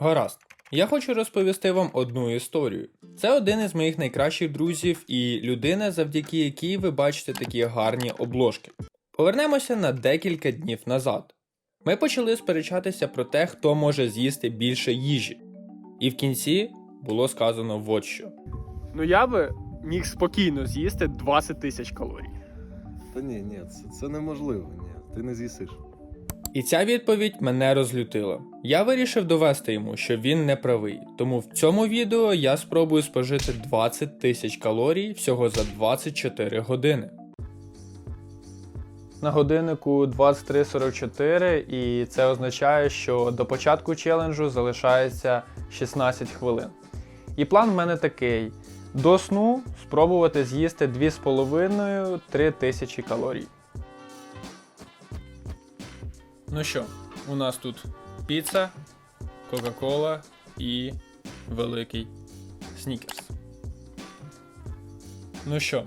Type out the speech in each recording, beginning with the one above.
Гаразд. Я хочу розповісти вам одну історію. Це один із моїх найкращих друзів і людина, завдяки якій ви бачите такі гарні обложки. Повернемося на декілька днів назад. Ми почали сперечатися про те, хто може з'їсти більше їжі. І в кінці було сказано от що. Ну я би міг спокійно з'їсти 20 тисяч калорій. Та ні, ні, це, це неможливо. Ні, ти не з'їсиш. І ця відповідь мене розлютила. Я вирішив довести йому, що він не правий. Тому в цьому відео я спробую спожити 20 тисяч калорій всього за 24 години. На годиннику 23.44, і це означає, що до початку челенджу залишається 16 хвилин. І план в мене такий: до сну спробувати з'їсти 2,5-3 тисячі калорій. Ну що, у нас тут піца, Кока-Кола і великий снікерс. Ну що,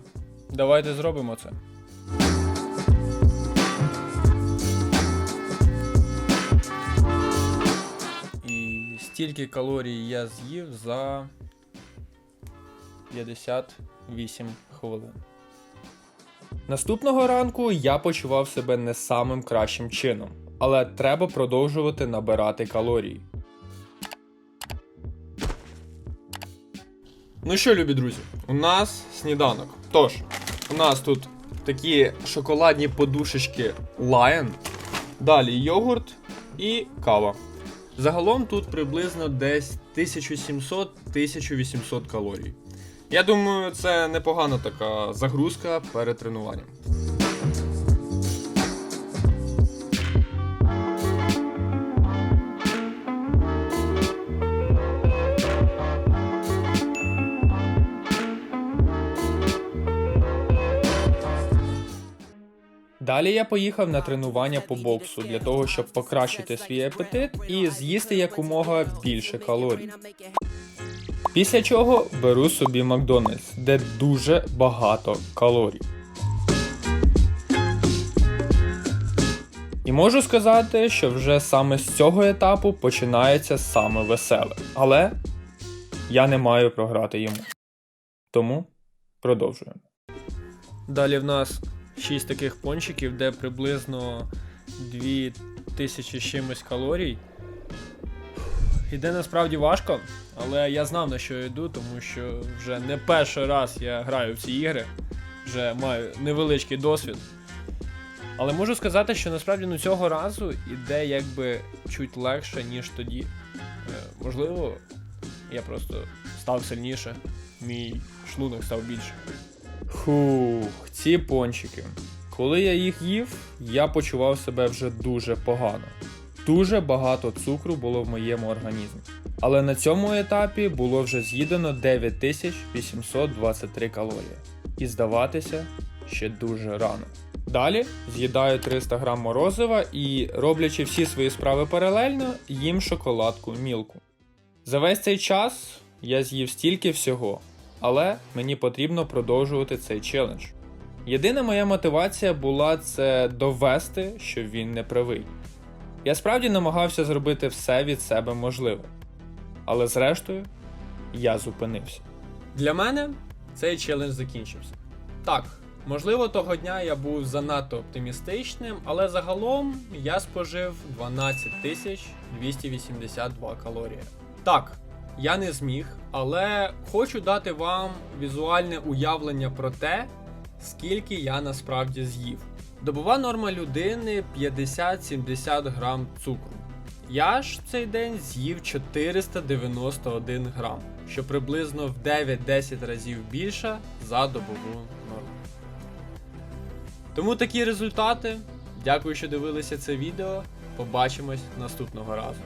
давайте зробимо це. І стільки калорій я з'їв за 58 хвилин. Наступного ранку я почував себе не самим кращим чином, але треба продовжувати набирати калорії. Ну що, любі друзі, у нас сніданок. Тож, у нас тут такі шоколадні подушечки Lion, далі йогурт і кава. Загалом тут приблизно десь 1700-1800 калорій. Я думаю, це непогана така загрузка перед тренуванням. Далі я поїхав на тренування по боксу для того, щоб покращити свій апетит і з'їсти якомога більше калорій. Після чого беру собі Макдональдс, де дуже багато калорій. І можу сказати, що вже саме з цього етапу починається саме веселе. Але я не маю програти йому. Тому продовжуємо. Далі в нас 6 таких пончиків, де приблизно 2000 з чимось калорій. Іде насправді важко, але я знав на що я йду, тому що вже не перший раз я граю в ці ігри, вже маю невеличкий досвід. Але можу сказати, що насправді ну, цього разу іде якби чуть легше, ніж тоді. Е, можливо, я просто став сильніше, мій шлунок став більше. Фух, ці пончики. Коли я їх їв, я почував себе вже дуже погано. Дуже багато цукру було в моєму організмі. Але на цьому етапі було вже з'їдено 9823 калорії. І здаватися ще дуже рано. Далі з'їдаю 300 грам морозива і, роблячи всі свої справи паралельно, їм шоколадку мілку. За весь цей час я з'їв стільки всього, але мені потрібно продовжувати цей челендж. Єдина моя мотивація була це довести, що він не правий. Я справді намагався зробити все від себе можливе. Але зрештою, я зупинився. Для мене цей челендж закінчився. Так, можливо, того дня я був занадто оптимістичним, але загалом я спожив 12 282 калорії. Так, я не зміг, але хочу дати вам візуальне уявлення про те, скільки я насправді з'їв. Добова норма людини 50-70 грам цукру. Я ж в цей день з'їв 491 грам, що приблизно в 9-10 разів більше за добову норму. Тому такі результати. Дякую, що дивилися це відео. Побачимось наступного разу.